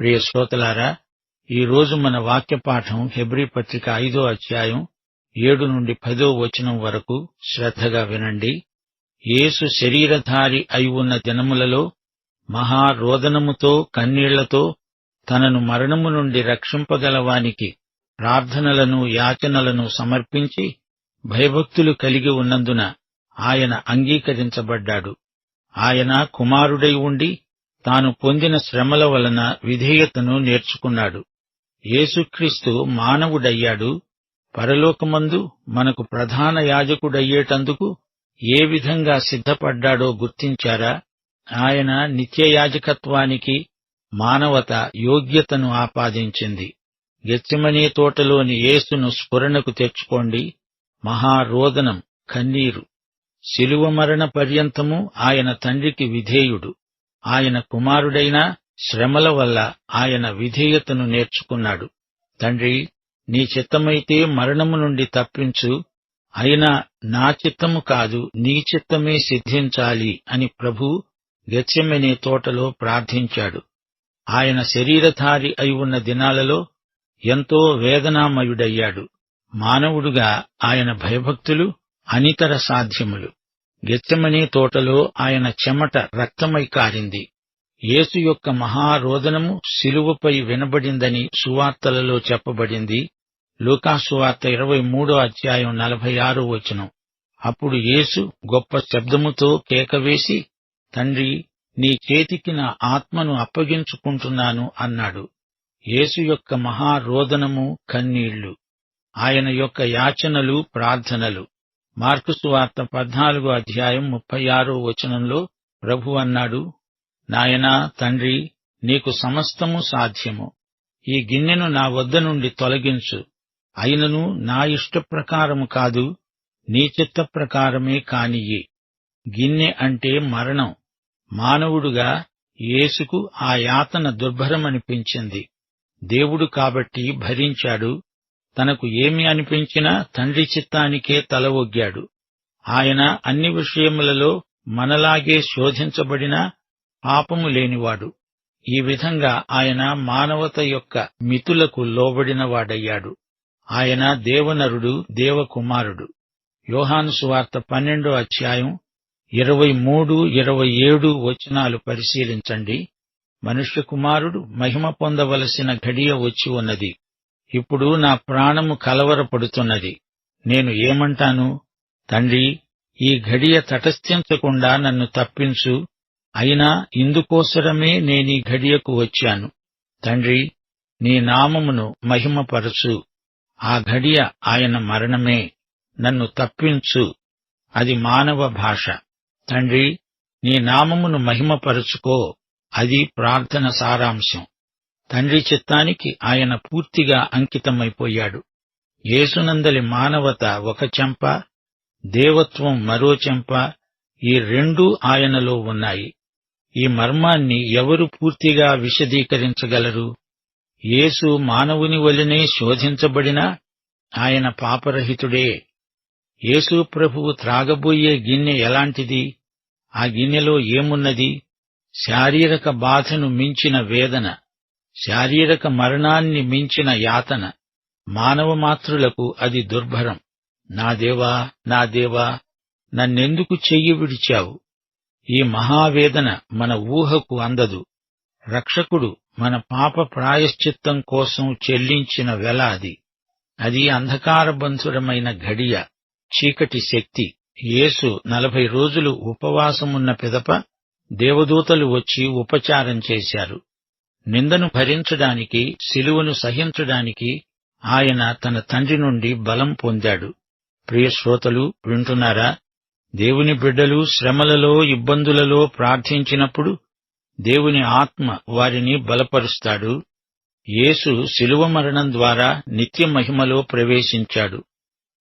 ప్రియ శ్రోతలారా ఈ రోజు మన వాక్య పాఠం హెబ్రీ పత్రిక ఐదో అధ్యాయం ఏడు నుండి పదో వచనం వరకు శ్రద్ధగా వినండి. యేసు శరీరధారి అయి ఉన్న దినములలో మహారోదనముతో కన్నీళ్ళతో తనను మరణము నుండి రక్షింపగలవానికి ప్రార్థనలను యాచనలను సమర్పించి భయభక్తులు కలిగి ఉన్నందున ఆయన అంగీకరించబడ్డాడు. ఆయన కుమారుడై ఉండి తాను పొందిన శ్రమల వలన విధేయతను నేర్చుకున్నాడు. యేసుక్రీస్తు మానవుడయ్యాడు. పరలోకమందు మనకు ప్రధాన యాజకుడయ్యేటందుకు ఏ విధంగా సిద్ధపడ్డాడో గుర్తించారా? ఆయన నిత్యయాజకత్వానికి మానవత యోగ్యతను ఆపాదించింది. గెత్సిమనీ తోటలోని యేసును స్ఫురణకు తెచ్చుకోండి. మహారోదనం కన్నీరు. శిలువ మరణ పర్యంతము ఆయన తండ్రికి విధేయుడు. ఆయన కుమారుడైన శ్రమల వల్ల ఆయన విధేయతను నేర్చుకున్నాడు. తండ్రి నీ చిత్తమైతే మరణము నుండి తప్పించు అయినా నా చిత్తము కాదు నీ చిత్తమే సిద్ధించాలి అని ప్రభు గెత్సెమనే తోటలో ప్రార్థించాడు. ఆయన శరీరధారి అయి ఉన్న దినాలలో ఎంతో వేదనామయుడయ్యాడు. మానవుడుగా ఆయన భయభక్తులు అనితర సాధ్యములు. గెత్తమనే తోటలో ఆయన చెమట రక్తమై కారింది. యేసు యొక్క మహారోదనము శిలువపై వినబడిందని సువార్తలలో చెప్పబడింది. లూకాసువార్త ఇరవై మూడో అధ్యాయం నలభై ఆరో వచనం. అప్పుడు యేసు గొప్ప శబ్దముతో కేకవేసి తండ్రి నీ చేతికి నా ఆత్మను అప్పగించుకుంటున్నాను అన్నాడు. యేసు యొక్క మహారోదనము కన్నీళ్ళు. ఆయన యొక్క యాచనలు ప్రార్థనలు. మార్కుసు వార్త పద్నాలుగో అధ్యాయం ముప్పై ఆరో వచనంలో ప్రభు అన్నాడు నాయనా తండ్రి నీకు సమస్తము సాధ్యము. ఈ గిన్నెను నా వద్ద నుండి తొలగించు. అయినను నా ఇష్ట ప్రకారము కాదు నీ చిత్త ప్రకారమే కానియ్యి. గిన్నె అంటే మరణం. మానవుడుగా యేసుకు ఆ యాతన దుర్భరమనిపించింది. దేవుడు కాబట్టి భరించాడు తనకు ఏమి అనిపించినా తండ్రి చిత్తానికే తల ఒగ్గాడు. ఆయన అన్ని విషయములలో మనలాగే శోధించబడినా పాపము లేనివాడు. ఈ విధంగా ఆయన మానవత యొక్క మితులకు లోబడినవాడయ్యాడు. ఆయన దేవనరుడు దేవకుమారుడు. యోహాను సువార్త పన్నెండో అధ్యాయం ఇరవై మూడు ఇరవై ఏడు వచనాలు పరిశీలించండి. మనుష్య కుమారుడు మహిమ పొందవలసిన ఘడియ వచ్చి ఉన్నది. ఇప్పుడు నా ప్రాణము కలవరపడుతున్నది. నేను ఏమంటాను? తండ్రి ఈ ఘడియ తటస్థించకుండా నన్ను తప్పించు. అయినా ఇందుకోసరమే నేనీ ఘడియకు వచ్చాను. తండ్రి నీ నామమును మహిమపరచు. ఆ ఘడియ ఆయన మరణమే. నన్ను తప్పించు. అది మానవ భాష. తండ్రి నీ నామమును మహిమపరచుకో. అది ప్రార్థన సారాంశం. తండ్రి చిత్తానికి ఆయన పూర్తిగా అంకితమైపోయాడు. యేసునందలి మానవత ఒక చెంప దేవత్వం మరో చెంప ఈ రెండూ ఆయనలో ఉన్నాయి. ఈ మర్మాన్ని ఎవరు పూర్తిగా విశదీకరించగలరు? యేసు మానవుని వలనే శోధించబడినా ఆయన పాపరహితుడే. యేసు ప్రభువు త్రాగబోయే గిన్నె ఎలాంటిది? ఆ గిన్నెలో ఏమున్నది? శారీరక బాధను మించిన వేదన. శారీరక మరణాన్ని మించిన యాతన మానవ మాత్రులకు అది దుర్భరం. నా దేవా నా దేవా నన్నెందుకు చెయ్యి విడిచావు? ఈ మహావేదన మన ఊహకు అందదు. రక్షకుడు మన పాప ప్రాయశ్చిత్తం కోసం చెల్లించిన వెల అది. అది అంధకారబంధురమైన ఘడియ చీకటి శక్తి. యేసు నలభై రోజులు ఉపవాసమున్న పిదప దేవదూతలు వచ్చి ఉపచారం చేశారు. నిందను భరించడానికి శిలువను సహించడానికి ఆయన తన తండ్రి నుండి బలం పొందాడు. ప్రియ శ్రోతలు వింటున్నారా? దేవుని బిడ్డలు శ్రమలలో ఇబ్బందులలో ప్రార్థించినప్పుడు దేవుని ఆత్మ వారిని బలపరుస్తాడు. యేసు శిలువ మరణం ద్వారా నిత్య మహిమలో ప్రవేశించాడు.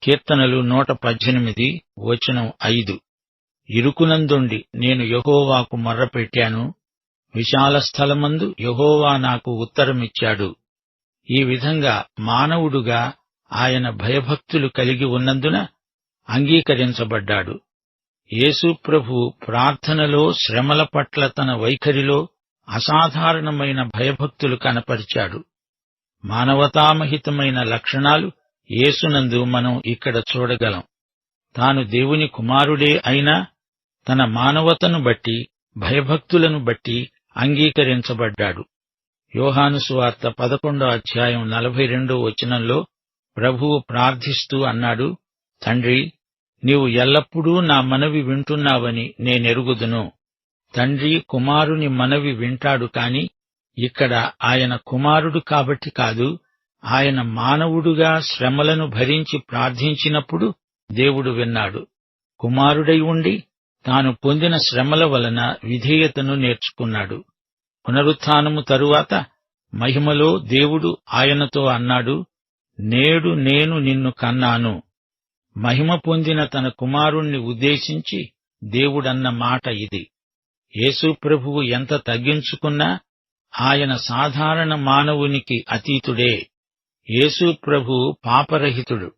కీర్తనలు నూట పద్దెనిమిది వచనం ఐదు. ఇరుకునందుండి నేను యహోవాకు మొర్రపెట్టాను. విశాల స్థలమందు యహోవా నాకు ఉత్తరమిచ్చాడు. ఈ విధంగా మానవుడుగా ఆయన భయభక్తులు కలిగి ఉన్నందున అంగీకరించబడ్డాడు. యేసుప్రభు ప్రార్థనలో శ్రమల పట్ల తన వైఖరిలో అసాధారణమైన భయభక్తులు కనపరిచాడు. మానవతామహితమైన లక్షణాలు యేసునందు మనం ఇక్కడ చూడగలం. తాను దేవుని కుమారుడే అయినా తన మానవతను బట్టి భయభక్తులను బట్టి అంగీకరించబడ్డాడు. యోహాను సువార్త పదకొండో అధ్యాయం నలభై రెండో వచనంలో ప్రభువు ప్రార్థిస్తూ అన్నాడు తండ్రి నీవు ఎల్లప్పుడూ నా మనవి వింటున్నావని నేనెరుగుదును. తండ్రి కుమారుని మనవి వింటాడు కాని ఇక్కడ ఆయన కుమారుడు కాబట్టి కాదు ఆయన మానవుడుగా శ్రమలను భరించి ప్రార్థించినప్పుడు దేవుడు విన్నాడు. కుమారుడై ఉండి తాను పొందిన శ్రమల వలన విధేయతను నేర్చుకున్నాడు. పునరుత్థానము తరువాత మహిమలో దేవుడు ఆయనతో అన్నాడు నేడు నేను నిన్ను కన్నాను. మహిమ పొందిన తన కుమారుణ్ణి ఉద్దేశించి దేవుడన్న మాట ఇది. యేసు ప్రభువు ఎంత తగ్గించుకున్నా ఆయన సాధారణ మానవునికి అతీతుడే. యేసు ప్రభు పాపరహితుడు.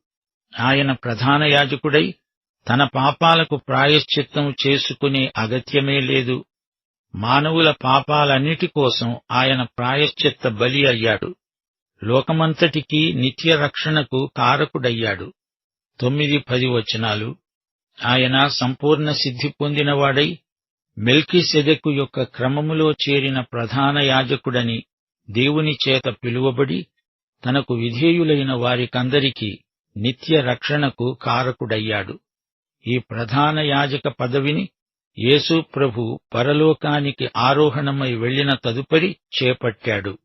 ఆయన ప్రధాన యాజకుడై తన పాపాలకు ప్రాయశ్చిత్తం చేసుకునే అగత్యమే లేదు. మానవుల పాపాలన్నిటి కోసం ఆయన ప్రాయశ్చిత్త బలి అయ్యాడు. లోకమంతటికీ నిత్య రక్షణకు కారకుడయ్యాడు. తొమ్మిది పది వచనాలు. ఆయన సంపూర్ణ సిద్ధి పొందినవాడై మెల్కి సెదెకు యొక్క క్రమములో చేరిన ప్రధాన యాజకుడని దేవుని చేత పిలువబడి తనకు విధేయులైన వారికందరికీ నిత్య రక్షణకు కారకుడయ్యాడు. ఈ ప్రధాన యాజక పదవిని యేసు ప్రభు పరలోకానికి ఆరోహణమై వెళ్ళిన తదుపరి చేపట్టాడు.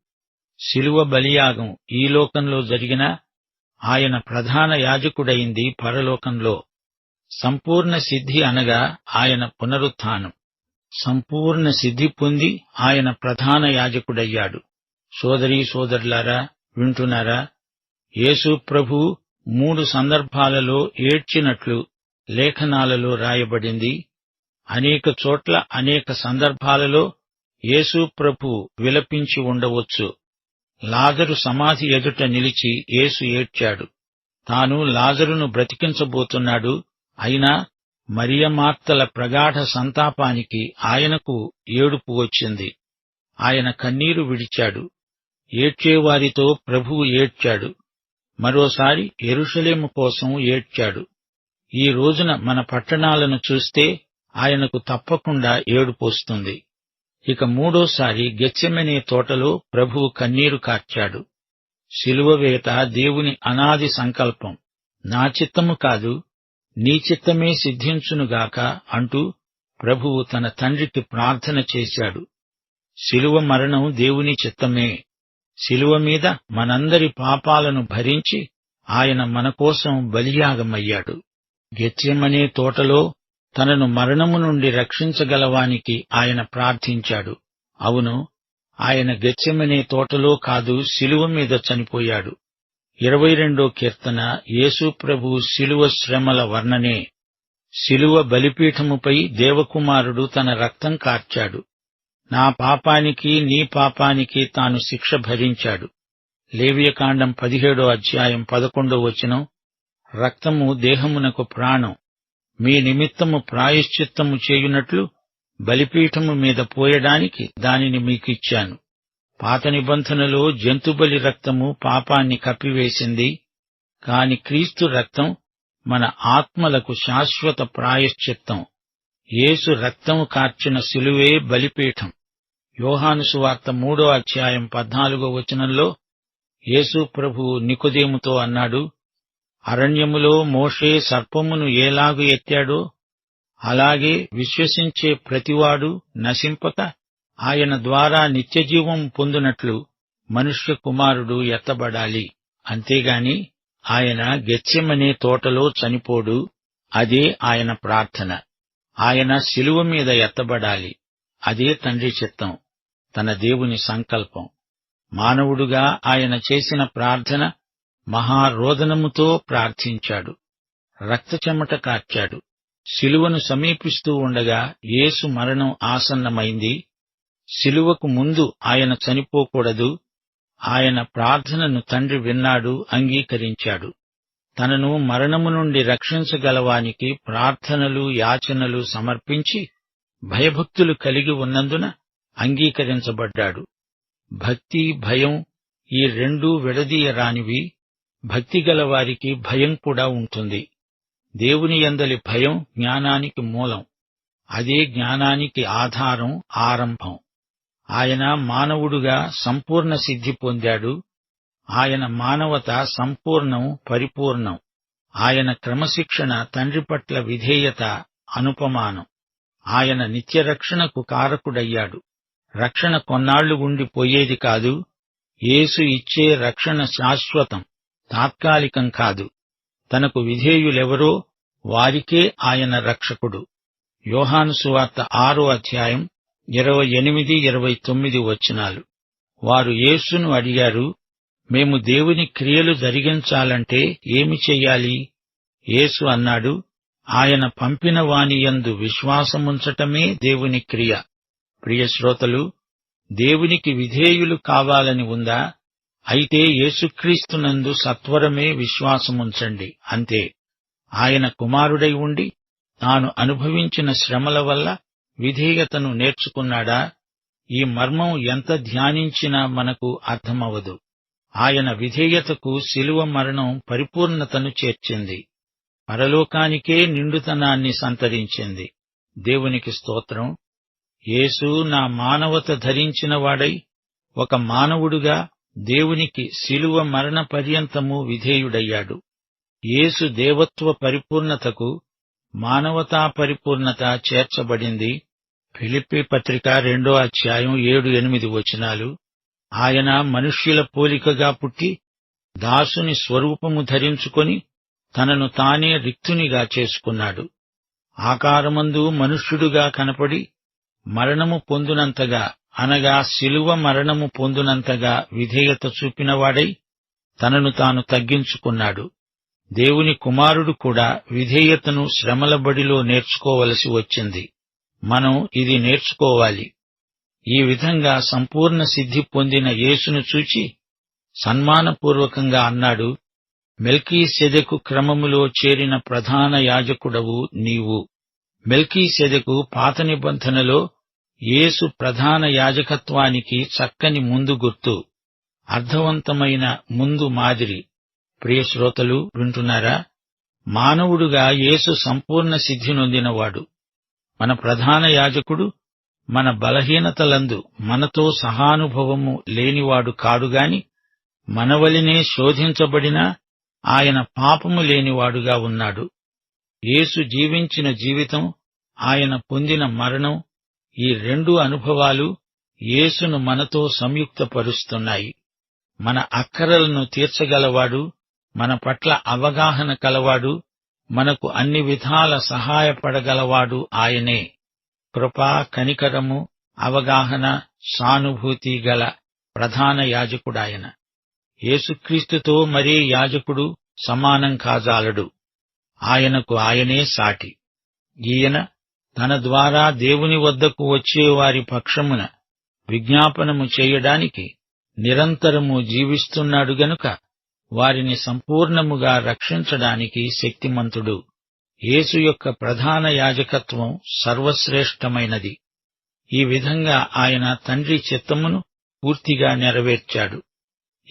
శిలువ బలియాగం ఈ లోకంలో జరిగినా ఆయన ప్రధాన యాజకుడైంది పరలోకంలో. సంపూర్ణ సిద్ధి అనగా ఆయన పునరుత్థానం. సంపూర్ణ సిద్ధి పొంది ఆయన ప్రధాన యాజకుడయ్యాడు. సోదరీ సోదరులారా వింటున్నారా? యేసు ప్రభు మూడు సందర్భాలలో ఏడ్చినట్లు లేఖనాలలో రాయబడింది. అనేక చోట్ల అనేక సందర్భాలలో యేసు ప్రభు విలపించి ఉండవచ్చు. లాజరు సమాధి ఎదుట నిలిచి యేసు ఏడ్చాడు. తాను లాజరును బ్రతికించబోతున్నాడు. అయినా మరియమార్తల ప్రగాఢ సంతాపానికి ఆయనకు ఏడుపు వచ్చింది. ఆయన కన్నీరు విడిచాడు. ఏడ్చేవారితో ప్రభువు ఏడ్చాడు. మరోసారి ఎరుషలేము కోసం ఏడ్చాడు. ఈ రోజున మన పట్టణాలను చూస్తే ఆయనకు తప్పకుండా ఏడుపోస్తుంది ఇక మూడోసారి గెచ్చెమనే తోటలో ప్రభువు కన్నీరు కార్చాడు. శిలువవేత దేవుని అనాది సంకల్పం. నా చిత్తము కాదు నీ చిత్తమే సిద్ధించునుగాక అంటూ ప్రభువు తన తండ్రికి ప్రార్థన చేశాడు. శిలువ మరణం దేవుని చిత్తమే. శిలువ మీద మనందరి పాపాలను భరించి ఆయన మన కోసం బలియాగమయ్యాడు. గెత్యమనే తోటలో తనను మరణము నుండి రక్షించగలవానికి ఆయన ప్రార్థించాడు. అవును ఆయన గెత్యమనే తోటలో కాదు శిలువ మీద చనిపోయాడు. ఇరవై రెండో కీర్తన యేసు ప్రభు శిలువ శ్రమల వర్ణనే. శిలువ బలిపీఠముపై దేవకుమారుడు తన రక్తం కార్చాడు. నా పాపానికి నీ పాపానికి తాను శిక్ష భరించాడు. లేవియకాండం పదిహేడో అధ్యాయం పదకొండో వచనం రక్తము దేహమునకు ప్రాణం. మీ నిమిత్తము ప్రాయశ్చిత్తము చేయునట్లు బలిపీఠము మీద పోయడానికి దానిని మీకిచ్చాను. పాత నిబంధనలో జంతుబలి రక్తము పాపాన్ని కప్పివేసింది కాని క్రీస్తు రక్తం మన ఆత్మలకు శాశ్వత ప్రాయశ్చిత్తం. యేసు రక్తము కార్చిన సిలువే బలిపీఠం. యోహానుసువార్త మూడో అధ్యాయం పద్నాలుగో వచనంలో యేసు ప్రభువు నికుదేముతో అన్నాడు అరణ్యములో మోషే సర్పమును ఏలాగు ఎత్తాడో అలాగే విశ్వసించే ప్రతివాడు నశింపక ఆయన ద్వారా నిత్యజీవం పొందునట్లు మనుష్య కుమారుడు ఎత్తబడాలి. అంతేగాని ఆయన గెత్యమనే తోటలో చనిపోడు అదే ఆయన ప్రార్థన. ఆయన శిలువ మీద ఎత్తబడాలి అదే తండ్రి చిత్తం తన దేవుని సంకల్పం. మానవుడుగా ఆయన చేసిన ప్రార్థన మహారోదనముతో ప్రార్థించాడు. రక్తచెమట కార్చాడు. శిలువను సమీపిస్తూ ఉండగా యేసు మరణం ఆసన్నమైంది. శిలువకు ముందు ఆయన చనిపోకూడదు. ఆయన ప్రార్థనను తండ్రి విన్నాడు అంగీకరించాడు. తనను మరణము నుండి రక్షించగలవానికి ప్రార్థనలు యాచనలు సమర్పించి భయభక్తులు కలిగి ఉన్నందున అంగీకరించబడ్డాడు. భక్తి భయం ఈ రెండూ విడదీయరానివి. భక్తిగల వారికి భయం కూడా ఉంటుంది. దేవుని యందలి భయం జ్ఞానానికి మూలం. అదే జ్ఞానానికి ఆధారం ఆరంభం. ఆయన మానవుడుగా సంపూర్ణ సిద్ధి పొందాడు. ఆయన మానవత సంపూర్ణం పరిపూర్ణం. ఆయన క్రమశిక్షణ తండ్రి పట్ల విధేయత అనుపమానం. ఆయన నిత్యరక్షణకు కారకుడయ్యాడు. రక్షణ కొన్నాళ్ళు ఉండిపోయేది కాదు. యేసు ఇచ్చే రక్షణ శాశ్వతం. తాత్కాలికం కాదు. తనకు విధేయులెవరో వారికే ఆయన రక్షకుడు. యోహాను సువార్త ఆరో అధ్యాయం ఇరవై ఎనిమిది ఇరవై తొమ్మిది వచనాలు. వారు యేసును అడిగారు మేము దేవుని క్రియలు జరిగించాలంటే ఏమి చెయ్యాలి? యేసు అన్నాడు ఆయన పంపిన వానియందు విశ్వాసముంచటమే దేవుని క్రియ. ప్రియశ్రోతలు దేవునికి విధేయులు కావాలని ఉందా? అయితే యేసుక్రీస్తునందు సత్వరమే విశ్వాసముంచండి. అంతే. ఆయన కుమారుడై ఉండి తాను అనుభవించిన శ్రమల వల్ల విధేయతను నేర్చుకున్నాడా? ఈ మర్మం ఎంత ధ్యానించినా మనకు అర్థమవదు ఆయన విధేయతకు శిలువ మరణం పరిపూర్ణతను చేర్చింది. పరలోకానికే నిండుతనాన్ని సంతరించింది. దేవునికి స్తోత్రం. యేసు నా మానవత ధరించిన వాడై ఒక మానవుడుగా దేవునికి శిలువ మరణ పర్యంతము విధేయుడయ్యాడు. యేసు దేవత్వ పరిపూర్ణతకు మానవతా పరిపూర్ణత చేర్చబడింది. ఫిలిప్పి పత్రిక రెండో అధ్యాయం ఏడు ఎనిమిది వచనాలు. ఆయన మనుష్యుల పోలికగా పుట్టి దాసుని స్వరూపము ధరించుకొని తనను తానే రిక్తునిగా చేసుకున్నాడు. ఆకారమందు మనుష్యుడుగా కనపడి మరణము పొందునంతగా అనగా శిలువ మరణము పొందునంతగా విధేయత చూపినవాడై తనను తాను తగ్గించుకున్నాడు. దేవుని కుమారుడు కూడా విధేయతను శ్రమల బడిలో నేర్చుకోవలసి వచ్చింది. మనం ఇది నేర్చుకోవాలి. ఈ విధంగా సంపూర్ణ సిద్ధి పొందిన యేసును చూచి సన్మానపూర్వకంగా అన్నాడు మెల్కీ సెదకు క్రమములో చేరిన ప్రధాన యాజకుడవు నీవు. మెల్కీ సెదకు పాత నిబంధనలో యేసు ప్రధాన యాజకత్వానికి చక్కని ముందు గుర్తు అర్థవంతమైన ముందు మాదిరి. ప్రియ శ్రోతలు వింటున్నారా? మానవుడుగా యేసు సంపూర్ణ సిద్ధి నొందినవాడు. మన ప్రధాన యాజకుడు మన బలహీనతలందు మనతో సహానుభవము లేనివాడు కాడుగాని మనవలినే శోధించబడినా ఆయన పాపము లేనివాడుగా ఉన్నాడు. యేసు జీవించిన జీవితం ఆయన పొందిన మరణం ఈ రెండు అనుభవాలు యేసును మనతో సంయుక్తపరుస్తున్నాయి. మన అక్కరలను తీర్చగలవాడు మన పట్ల అవగాహన కలవాడు మనకు అన్ని విధాల సహాయపడగలవాడు ఆయనే. కృపా కనికరము అవగాహన సానుభూతి గల ప్రధాన యాజకుడాయన. యేసుక్రీస్తుతో మరే యాజకుడు సమానం కాజాలడు. ఆయనకు ఆయనే సాటి. ఈయన తన ద్వారా దేవుని వద్దకు వచ్చే వారి పక్షమున విజ్ఞాపనము చేయడానికి నిరంతరము జీవిస్తున్నాడు గనుక వారిని సంపూర్ణముగా రక్షించడానికి శక్తిమంతుడు. యేసు యొక్క ప్రధాన యాజకత్వం సర్వశ్రేష్టమైనది. ఈ విధంగా ఆయన తండ్రి చిత్తమును పూర్తిగా నెరవేర్చాడు.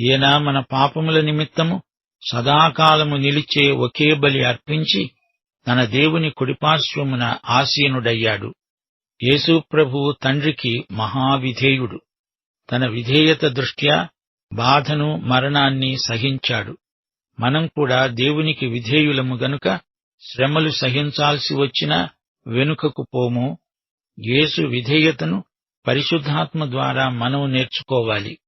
ఈయన మన పాపముల నిమిత్తము సదాకాలము నిలిచే ఒకే బలి అర్పించి తన దేవుని కుడిపార్శ్వమున ఆసీనుడయ్యాడు. యేసుప్రభువు తండ్రికి మహావిధేయుడు. తన విధేయత దృష్ట్యా బాధను మరణాన్ని సహించాడు. మనం కూడా దేవునికి విధేయులము గనుక శ్రమలు సహించాల్సి వచ్చినా వెనుకకు పోము. యేసు విధేయతను పరిశుద్ధాత్మ ద్వారా మనం నేర్చుకోవాలి.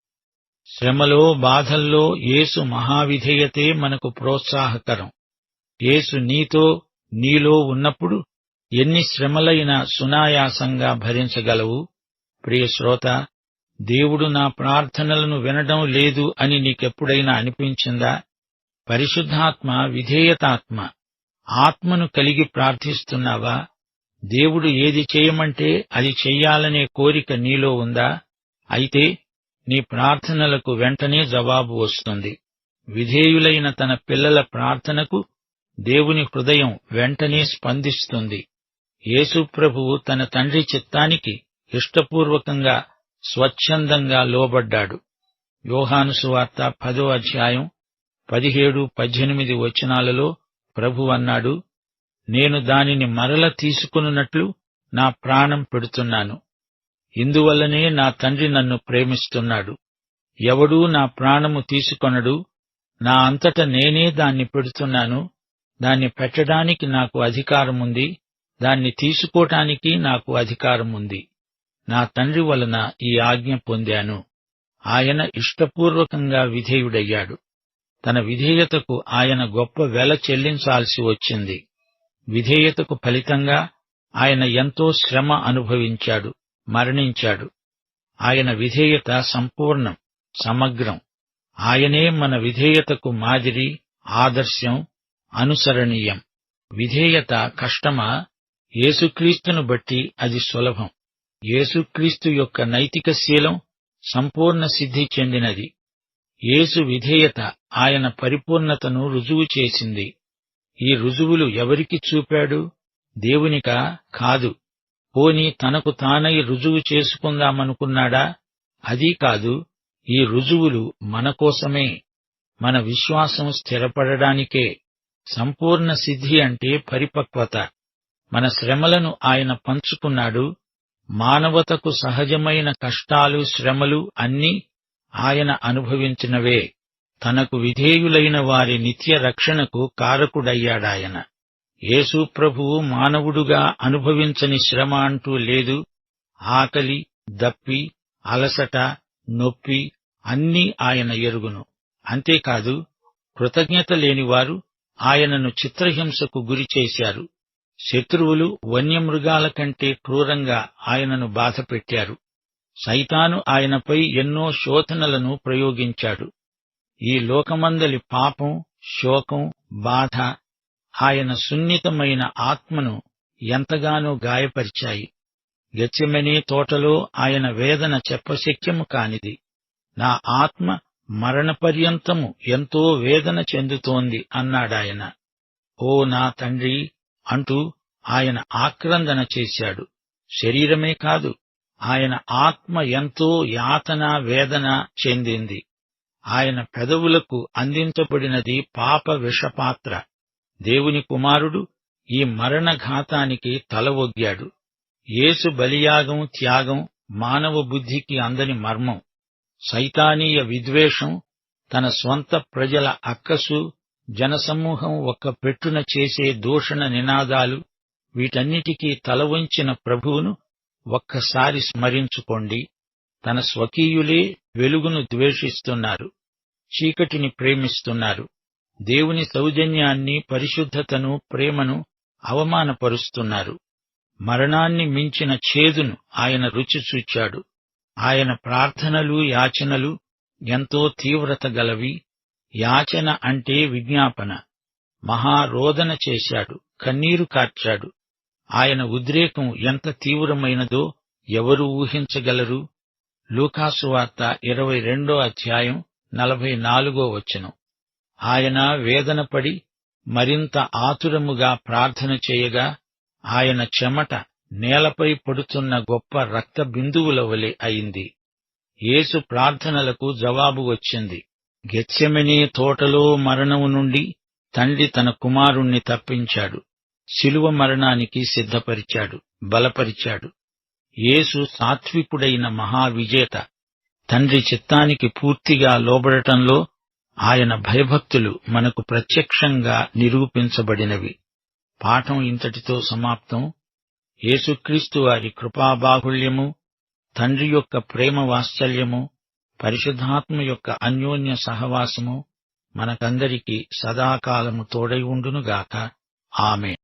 శ్రమలో బాధల్లో యేసు మహావిధేయతే మనకు ప్రోత్సాహకరం. యేసు నీతో నీలో ఉన్నప్పుడు ఎన్ని శ్రమలైనా సునాయాసంగా భరించగలవు? ప్రియ శ్రోత దేవుడు నా ప్రార్థనలను వినడం లేదు అని నీకెప్పుడైనా అనిపించిందా? పరిశుద్ధాత్మ విధేయతాత్మ ఆత్మను కలిగి ప్రార్థిస్తున్నావా? దేవుడు ఏది చేయమంటే అది చెయ్యాలనే కోరిక నీలో ఉందా? అయితే నీ ప్రార్థనలకు వెంటనే జవాబు వస్తుంది. విధేయులైన తన పిల్లల ప్రార్థనకు దేవుని హృదయం వెంటనే స్పందిస్తుంది. యేసు ప్రభువు తన తండ్రి చిత్తానికి ఇష్టపూర్వకంగా స్వచ్ఛందంగా లోబడ్డాడు. యోహానుసువార్త పదో అధ్యాయం పదిహేడు పద్దెనిమిది వచనాలలో ప్రభు అన్నాడు నేను దానిని మరల తీసుకున్నట్లు నా ప్రాణం పెడుతున్నాను. ఇందువల్లనే నా తండ్రి నన్ను ప్రేమిస్తున్నాడు. ఎవడూ నా ప్రాణము తీసుకొనడు. నా అంతట నేనే దాన్ని పెడుతున్నాను. దాన్ని పెట్టడానికి నాకు అధికారముంది దాన్ని తీసుకోటానికి నాకు అధికారముంది. నా తండ్రి వలన ఈ ఆజ్ఞ పొందాను. ఆయన ఇష్టపూర్వకంగా విధేయుడయ్యాడు. తన విధేయతకు ఆయన గొప్ప వెల చెల్లించాల్సి వచ్చింది. విధేయతకు ఫలితంగా ఆయన ఎంతో శ్రమ అనుభవించాడు మరణించాడు. ఆయన విధేయత సంపూర్ణం సమగ్రం. ఆయనే మన విధేయతకు మాదిరి ఆదర్శం అనుసరణీయం. విధేయత కష్టమా? యేసుక్రీస్తును బట్టి అది సులభం. యేసుక్రీస్తు యొక్క నైతిక శీలం సంపూర్ణ సిద్ధి చెందినది. యేసు విధేయత ఆయన పరిపూర్ణతను రుజువు చేసింది. ఈ రుజువులు ఎవరికి చూపాడు? దేవునికా? కాదు. పోని తనకు తానై రుజువు చేసుకుందామనుకున్నాడా? అదీ కాదు. ఈ రుజువులు మన కోసమే. మన విశ్వాసం స్థిరపడడానికే. సంపూర్ణ సిద్ధి అంటే పరిపక్వత. మన శ్రమలను ఆయన పంచుకున్నాడు. మానవతకు సహజమైన కష్టాలు శ్రమలు అన్నీ ఆయన అనుభవించినవే. తనకు విధేయులైన వారి నిత్య రక్షణకు కారకుడయ్యాడాయన. యేసు ప్రభువు మానవుడుగా అనుభవించని శ్రమ అంటూ లేదు. ఆకలి దప్పి అలసట నొప్పి అన్నీ ఆయన ఎరుగును. అంతేకాదు కృతజ్ఞత లేనివారు ఆయనను చిత్రహింసకు గురిచేశారు శత్రువులు వన్యమృగాల కంటే క్రూరంగా ఆయనను బాధపెట్టారు. సైతాను ఆయనపై ఎన్నో శోధనలను ప్రయోగించాడు. ఈ లోకమందలి పాపం శోకం బాధ ఆయన సున్నితమైన ఆత్మను ఎంతగానో గాయపరిచాయి. గెచ్చెమనే తోటలో ఆయన వేదన చెప్పశక్యము కానిది. నా ఆత్మ మరణపర్యంతము ఎంతో వేదన చెందుతోంది అన్నాడాయన. ఓ నా తండ్రి అంటూ ఆయన ఆక్రందన చేశాడు. శరీరమే కాదు ఆయన ఆత్మ ఎంతో యాతన వేదన చెందింది. ఆయన పెదవులకు అందించబడినది పాప విషపాత్ర. దేవుని కుమారుడు ఈ మరణఘాతానికి తల ఒగ్గాడు. యేసు బలియాగం త్యాగం మానవ బుద్ధికి అందని మర్మం. సైతానీయ విద్వేషం తన స్వంత ప్రజల అక్కసు జనసమూహం ఒక్క పెట్టున చేసే దూషణ నినాదాలు వీటన్నిటికీ తల వంచిన ప్రభువును ఒక్కసారి స్మరించుకోండి. తన స్వకీయులే వెలుగును ద్వేషిస్తున్నారు చీకటిని ప్రేమిస్తున్నారు. దేవుని సౌజన్యాన్ని పరిశుద్ధతను ప్రేమను అవమానపరుస్తున్నారు. మరణాన్ని మించిన ఛేదును ఆయన రుచి చూచాడు. ఆయన ప్రార్థనలు యాచనలు ఎంతో తీవ్రత గలవి. యాచన అంటే విజ్ఞాపన. మహారోదన చేశాడు. కన్నీరు కార్చాడు. ఆయన ఉద్రేకం ఎంత తీవ్రమైనదో ఎవరు ఊహించగలరు? లూకాసు వార్త ఇరవై రెండో అధ్యాయం నలభై నాలుగో వచనం. ఆయన వేదనపడి మరింత ఆతురముగా ప్రార్థన చేయగా ఆయన చెమట నేలపై పడుతున్న గొప్ప రక్త బిందువుల వలె అయింది. యేసు ప్రార్థనలకు జవాబు వచ్చింది. గెత్సెమనే తోటలో మరణము నుండి తండ్రి తన కుమారుణ్ణి తప్పించాడు. శిలువ మరణానికి సిద్ధపరిచాడు బలపరిచాడు. యేసు సాత్వికుడైన మహావిజేత తండ్రి చిత్తానికి పూర్తిగా లోబడటంలో ఆయన భయభక్తులు మనకు ప్రత్యక్షంగా నిరూపించబడినవి. పాఠం ఇంతటితో సమాప్తం. యేసుక్రీస్తు వారి కృపాబాహుళ్యము తండ్రి యొక్క ప్రేమ వాత్సల్యము పరిశుద్ధాత్మ యొక్క అన్యోన్య సహవాసము మనకందరికీ సదాకాలము తోడై ఉండునుగాక. ఆమె